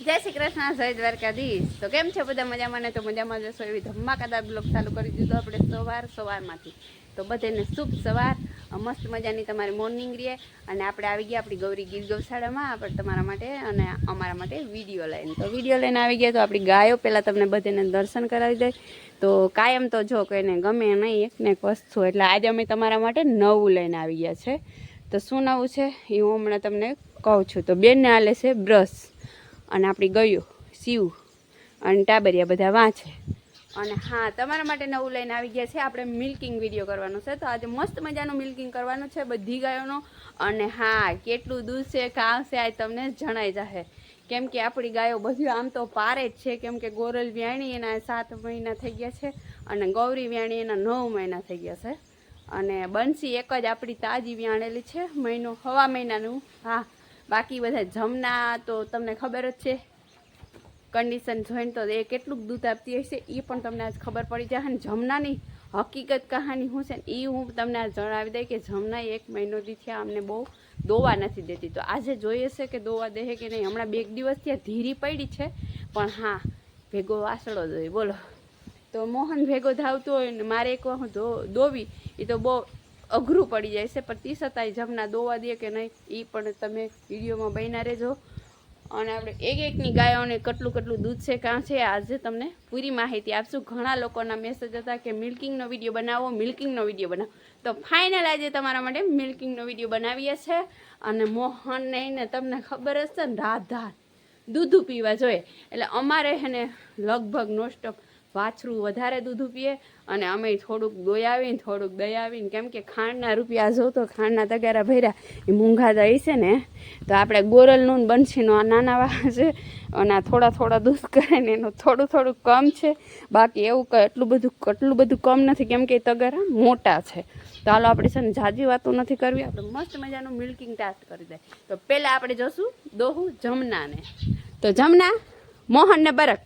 જય શ્રી કૃષ્ણ, જય દ્વારકાધીશ. તો કેમ છે બધા મજામાં ને? તો મજામાં જશો એવી ધમાકાદાર બ્લોગ ચાલુ કરી દીધો આપણે સવાર સવારમાંથી. તો બધાને શુભ સવાર મસ્ત મજાની તમારી મોર્નિંગ રહે. અને આપણે આવી ગયા આપણી ગૌરી ગીર ગૌશાળામાં, આપણે તમારા માટે અને અમારા માટે વીડિયો લઈને. તો વીડિયો લઈને આવી ગયા તો આપણી ગાયો પહેલાં તમને બધાને દર્શન કરાવી દે. તો કાયમ તો જો કોઈને ગમે નહીં, એકને એક વસ્તુ એટલે આજે અમે તમારા માટે નવું લઈને આવી ગયા છે. તો શું નવું છે એ હું હમણાં તમને કહું છું. તો બેનને હાલે છે બ્રશ. અને આપણી ગયું, શિવ અને ટાબરિયા બધા વાંચે. અને હા, તમારા માટે નવું લઈને આવી ગયા છે. આપણે મિલ્કિંગ વીડિયો કરવાનો છે. તો આજે મસ્ત મજાનું મિલ્કિંગ કરવાનું છે બધી ગાયોનો. અને હા, કેટલું દૂધ છે કાં છે આ તમને જણાઈ જશે કેમ કે આપણી ગાયો બધી આમ તો પારે જ છે. કેમ કે ગોરલ વ્યાણી એના સાત મહિના થઈ ગયા છે અને ગૌરી વ્યાણી એના નવ મહિના થઈ ગયા છે. અને બંસી એક જ આપણી તાજી વ્યાણેલી છે. મહિનો, હવા મહિનાનું. હા બાકી બધા જમના તો તમને ખબર જ છે. કન્ડિશન જોઈને તો એ કેટલું દૂધ આપતી હશે એ પણ તમને આજ ખબર પડી જાય. અને જમનાની હકીકત કહાની શું છે ને એ હું તમને જણાવી દઈ કે જમના એક મહિનો દી થયા અમને બહુ દોવા નથી દેતી. તો આજે જોઈએ છે કે દોવા દે કે નહીં? હમણાં બે દિવસ ત્યાં ધીરી પડી છે, પણ હા, ભેગો વાસળો જોઈએ બોલો. તો મોહન ભેગો ધાવતો હોય ને મારે એક હું દોવી એ તો બહુ અઘરું પડી જાય છે, પણ તે છતાંય જમના દોવા દે કે નહીં એ પણ તમે વિડીયોમાં બન્યા રહેજો. અને આપણે એક એકની ગાયોને કેટલું કેટલું દૂધ છે, કાં છે, આજે તમને પૂરી માહિતી આપશું. ઘણા લોકોના મેસેજ હતા કે મિલ્કિંગનો વીડિયો બનાવો મિલ્કિંગનો વીડિયો બનાવો. તો ફાઇનલ આજે તમારા માટે મિલ્કિંગનો વીડિયો બનાવીએ છે. અને મોહનને ને તમને ખબર હશે ને રાધા દૂધ પીવા જોઈએ. એટલે અમારે એને લગભગ નોસ્ટોપ વાછરું વધારે દૂધ પીએ અને અમે થોડુંક દોયાવીને થોડુંક દયાવીને કેમ કે ખાંડના રૂપિયા જો તો ખાંડના તગારા ભર્યા, એ મૂંઘા જાય છે ને, તો આપણે ગોરલનું બંસીનું આ નાના વાળા છે, અને આ થોડા થોડા દૂધ કરે ને એનું થોડું થોડું કમ છે, બાકી એવું કંઈ એટલું બધું એટલું બધું કમ નથી, કેમ કે એ તગારા મોટા છે. તો હાલો આપણે છે ને જાજી વાતો નથી કરવી, આપણે મસ્ત મજાનું મિલ્કિંગ ટાસ્ટ કરી દઈએ. તો પહેલાં આપણે જોશું દોહું જમનાને. તો જમના મોહન ને બરક.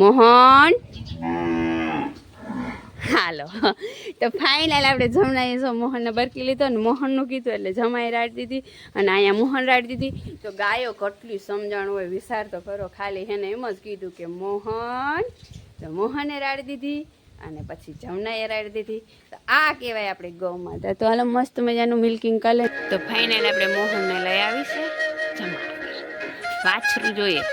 મોહન. હાલો. તો ફાઇનલ આપણે જમણાએ જો મોહનને બરકી લીધો ને મોહનનું કીધું એટલે જમાઈ રાડી દીધી અને અહીંયા મોહન રાડી દીધી. તો ગાયો કેટલી સમજણ હોય, વિચાર તો કરો. ખાલી એને એમ જ કીધું કે મોહન, તો મોહને રાડી દીધી અને પછી જમનાએ રાડી દીધી. તો આ કહેવાય આપણે ગૌ માતા તો હાલો, મસ્ત મજાનું મિલ્કિંગ કલર તો ફાઇનલ આપણે મોહનને લઈ આવી છે જમા. વાછરું જોઈએ.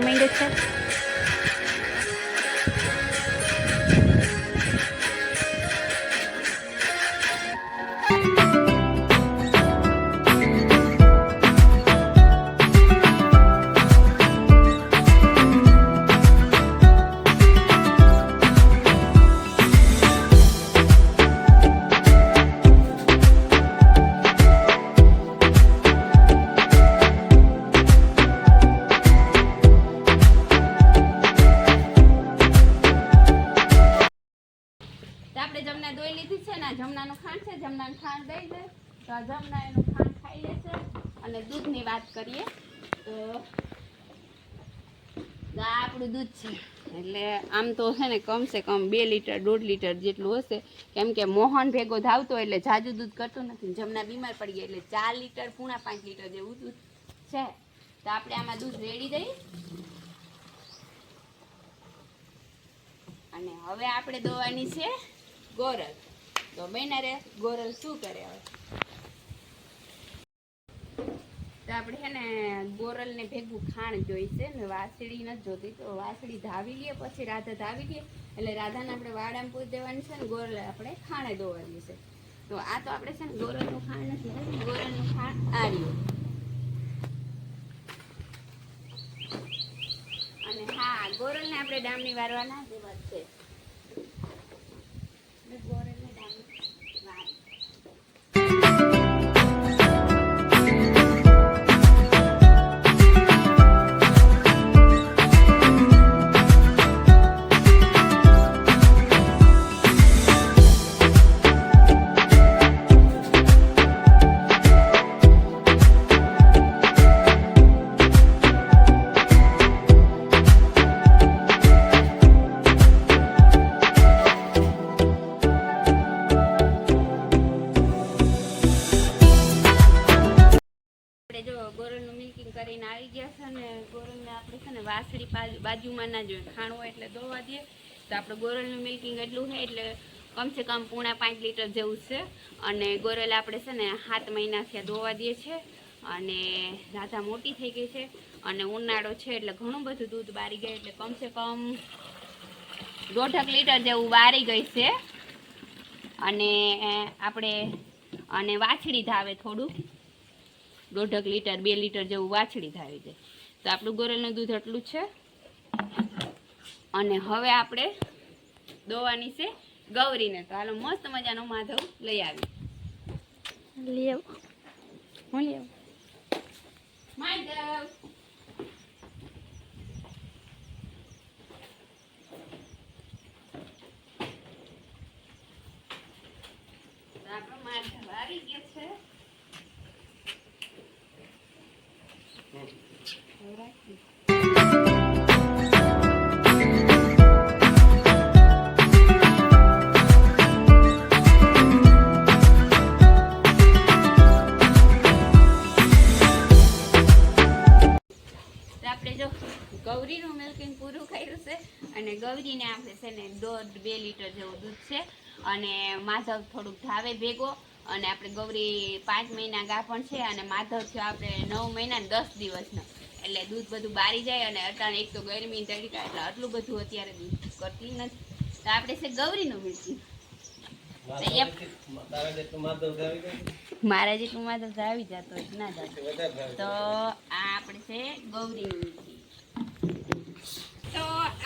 ફાઇનલ ધાવા જમનાનું ખાંડ દઈ દે. તો આ જમના એનું ખાંડ ખાઈ લેશે. અને દૂધની વાત કરીએ તો આપણું દૂધ છે. એટલે આમ તો છે ને કમસે કમ બે લીટર, દોઢ લીટર જેટલું હશે. કેમ કે મોહન ભેગો ધાવતો એટલે જાજુ દૂધ કરતું નથી. જમના બીમાર પડી ગયા એટલે ચાર લીટર, પૂણા પાંચ લીટર જેવું દૂધ છે. તો આપણે આમાં દૂધ રેડી દઈ. અને હવે આપણે દોવાની છે ગોરલ તો બેના રે ગોરલ શું કરે હવે? તો આપણે છે ને ગોરલ ને ભેગું ખાણ જોઈશે ને વાસળી નથી જોતી, તો વાસળી ધાવી લઈએ, પછી રાધા ધાવી લઈએ, એટલે રાધાને આપણે વાડામાં પૂરી દેવાની છે ને ગોરલ આપણે ખાણે દોવાની છે. તો આ તો આપણે છે ને ગોરલનું ખાણ નથી ગોરલનું ખાણ આ રહ્યું અને હા, ગોરલને આપણે ડામની વારવાના જેવા છે. દોવાડીને આવી ગયા છે ને ગોરલને આપણે છે ને વાસળી બાજુમાં ના જોઈએ. ખાણું હોય એટલે દોવા દઈએ. તો આપણે ગોરલનું મિલ્કિંગ એટલું છે, એટલે કમસે કમ પૂણા પાંચ લીટર જેવું છે. અને ગોરલ આપણે છે ને સાત મહિના થયા દોવા દઈએ છે. અને રાધા મોટી થઈ ગઈ છે અને ઉનાળો છે એટલે ઘણું બધું દૂધ બારી ગયું એટલે કમસે કમ દોઢક લીટર જેવું બારી ગઈ છે. અને આપણે, અને વાછડી ધાવે થોડુંક. દોઢક લીટર બે લીટર જેવું વાછડી થાય છે. તો આપણું ગોરેલનું દૂધ એટલું છે. અને હવે આપણે દોવાની છે ગૌરીને. તો હાલો મસ્ત મજાનો માધવ લઈ આવી. લઈ આવો હું લેવ? માધવ! ગૌરીનું મિલ્કિંગ પૂરું કર્યું છે અને ગૌરીને આપણે છે ને દોઢ બે લીટર જેવું દૂધ છે અને માધવ થોડુંક ધાવે ભેગો અને આપણે ગૌરી પાંચ મહિના ગાભણ છે અને માધવ છે આપણે નવ મહિના દસ દિવસનો. એટલે દૂધ બધું બારી જાય અને અટાણે એક તો ગરમી તડકા એટલે આટલું બધું અત્યારે દૂધ કરતી નથી. તો આપણે છે ગૌરીનું મિલ્કિંગ મારા જેટલું માધવ ધાવી જતો ના. જતો તો આ આપણે છે ગૌરીનું તો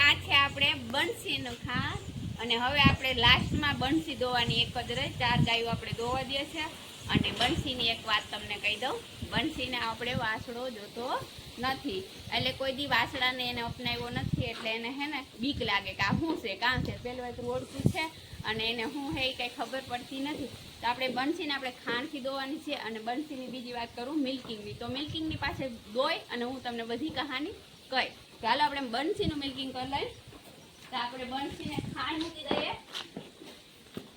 આ છે આપણે બંસીનું ખાસ. અને હવે આપણે લાસ્ટમાં બંસી દોવાની એક જ રહી. ચાર ગાયો આપણે દોવા દે છે. અને બંસીની એક વાત તમને કહી દઉં. બંસીને આપણે વાસળો જોતો નથી. એટલે કોઈ દી વાસળાને એને અપનાવ્યો નથી. એટલે એને હે ને બીક લાગે કે આ શું છે કામ છે? પેલું એક ઓળખું છે. અને એને શું હે એ કંઈ ખબર પડતી નથી. તો આપણે બંસીને આપણે ખાંડથી દોવાની છે. અને બંસીની બીજી વાત કરું મિલ્કિંગની તો મિલ્કિંગની પાસે દોય અને હું તમને બધી કહાની કહી ચાલો આપણે બંસીનું મિલ્કિંગ કરી લઈએ. તો આપણે બંસીને ખાંડ મૂકી દઈએ.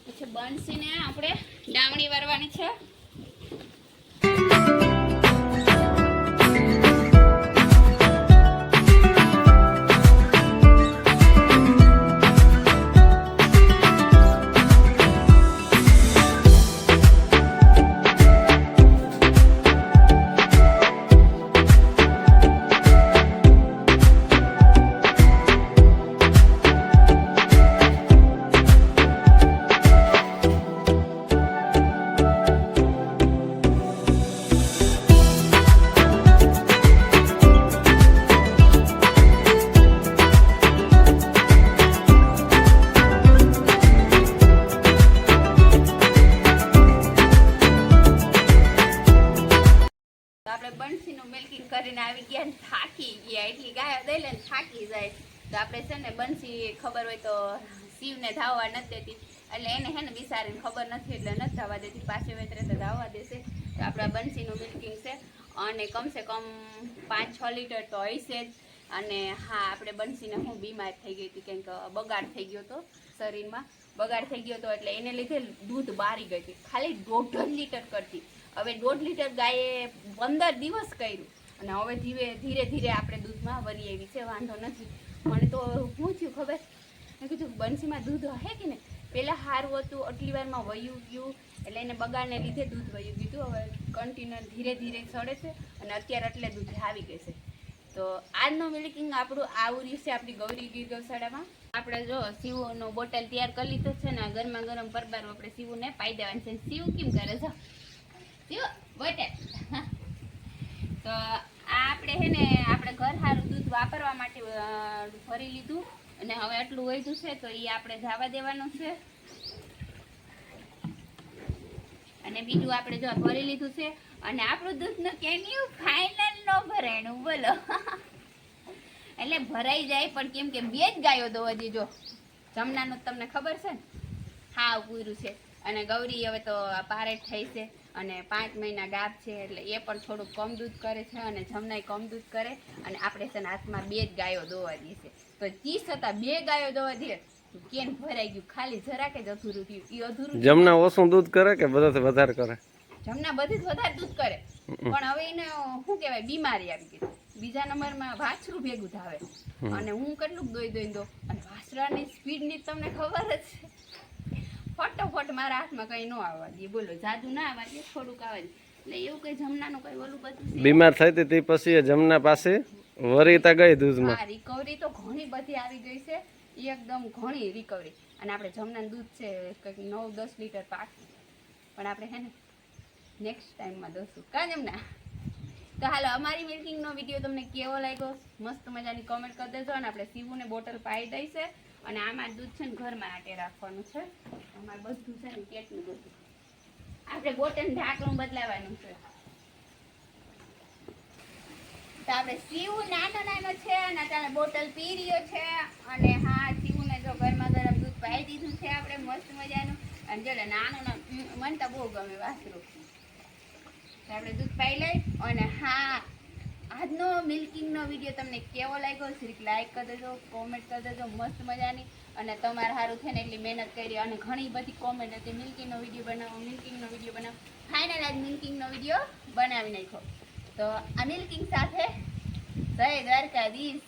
પછી બંસીને આપણે ડામણી વારવાની છે. ને થાકી જાય. તો આપણે છે ને બંસી ખબર હોય તો શિવને ધાવવા નથી દેતી. એટલે એને હે ને બિસારીને ખબર નથી, એટલે નથી ધાવવા દેતી. પાછે વેતરે તો ધાવવા દેશે. તો આપણા બંસીનું મિલ્કિંગ છે. અને કમસે કમ પાંચ, છ લીટર તો હશે જ. અને હા, આપણે બંસીને હું બીમાર થઈ ગઈ હતી. કેમ કે બગાડ થઈ ગયો હતો શરીરમાં. બગાડ થઈ ગયો હતો એટલે એને લીધે દૂધ બારી ગઈ હતી. ખાલી દોઢ લીટર કરતી. હવે દોઢ લીટર ગાયે પંદર દિવસ કર્યું. અને હવે ધીરે ધીરે ધીરે આપણે દૂધમાં વરી આવી છે, વાંધો નથી. મને તો થયું ખબર. મેં કીધું, બંસીમાં દૂધ હે કે ને પહેલાં સારું હતું, આટલી વારમાં વયું ગયું, એટલે એને બગાડને લીધે દૂધ વયું ગયું હવે કન્ટિન્યુ ધીરે ધીરે સડે છે અને અત્યારે એટલે દૂધ આવી ગઈ છે. તો આજનું મિલ્કિંગ આપણું આવું છે આપણી ગૌરી ગીર ગૌશાળામાં. આપણે જો સીવોનો બોટલ તૈયાર કરી લીધો છે ને ગરમા ગરમ પરબારું આપણે સીવોને પાઈ દેવાનું છે. સીવું કેમ કરે છે? સીવો, બોટલ. તો આપણે હે ને, આપણે ઘર સારું દૂધ વાપરવા માટે ભરી લીધું. અને હવે આટલું વધ્યું છે, તો એ આપણે જવા દેવાનું છે. અને બીજું આપણે જો ભરી લીધું છે, અને આપણું દૂધનું કેન્યું ફાઇનલ નો ભરાયણું બોલો. એટલે ભરાઈ જાય, પણ કેમ કે બે જ ગાયો દોવા જો. જમનાનું તમને ખબર છે ને? હા પૂરું છે. અને ગૌરી હવે તો પારેટ થઈ છે. અને પાંચ મહિના ગાભ છે એટલે એ પણ થોડુંક કમ દૂધ કરે છે અને જમનાય કમ દૂધ કરે અને આપણે છે હાથમાં બે જ ગાયો દોવા દઈએ છે તો તી છતાં બે ગાયો દોવા દઈએ કેમ ભરાઈ ગયું? ખાલી જરાક જ અધૂરું થયું. એ અધૂરું જમના ઓછું દૂધ કરે કે બધાથી વધારે કરે? જમના બધી જ વધારે દૂધ કરે. પણ હવે એને શું કહેવાય બીમારી આવી ગઈ. બીજા નંબરમાં વાછરું ભેગું થાવે. અને હું કેટલું દોઈ દોઈ દો અને વાછરાની સ્પીડની તમને ખબર જ છે. ફટોફટ મારા હાથમાં કઈ ન આવવા દે. બોલો જાદુ ના આવવા દે થોડુંક આવવા દે. એટલે એવું કઈ જમનાનું કઈ ઓલું બધું બીમાર થઈ હતી પછી જમના પાસે વરીતા ગઈ દૂધમાં. રિકવરી તો ઘણી બધી આવી ગઈ છે. એકદમ ઘણી રિકવરી અને આપણે જમનાનું દૂધ છે કંઈક નવ દસ લીટર પાક. પણ આપણે હે ને નેક્સ્ટ ટાઈમમાં દોશું કા જમના? તો હાલો અમારી મિલ્કિંગનો વીડિયો તમને કેવો લાગ્યો? મસ્ત મજાની કોમેન્ટ કરી દેજો અને આપણે સીવુને બોટલ પાઈ દઈ છે અને આમાં દૂધ છે ને ઘરમાં આટે રાખવાનું છે. અમારે બધું છે ને કેટલું બધું. આપણે બોટન ઢાંકણું બદલાવાનું છે. તો આપણે સીવું નાનો નાનો છે અને અત્યારે બોટલ પી છે. અને હા, સીવુને જો ગરમા ગરમ દૂધ પાઈ દીધું છે આપણે, મસ્ત મજાનું. અને જો નાનું મને તો બહુ ગમે વાસરું. આપણે દૂધ પાઈ લઈ. અને હા આજનો મિલ્કિંગનો વીડિયો તમને કેવો લાગ્યો? શ્રીક લાઈક કરી દેજો કોમેન્ટ કરી દેજો, મસ્ત મજાની. અને તમારે સારું થઈને એટલી મહેનત કરી અને ઘણી બધી કોમેન્ટ હતી. મિલ્કિંગનો વીડિયો બનાવો મિલ્કિંગનો વીડિયો બનાવો. ફાઇનલ આજ મિલ્કિંગનો વીડિયો બનાવી નાખ્યો. તો આ મિલ્કિંગ સાથે જય દ્વારકાધીશ.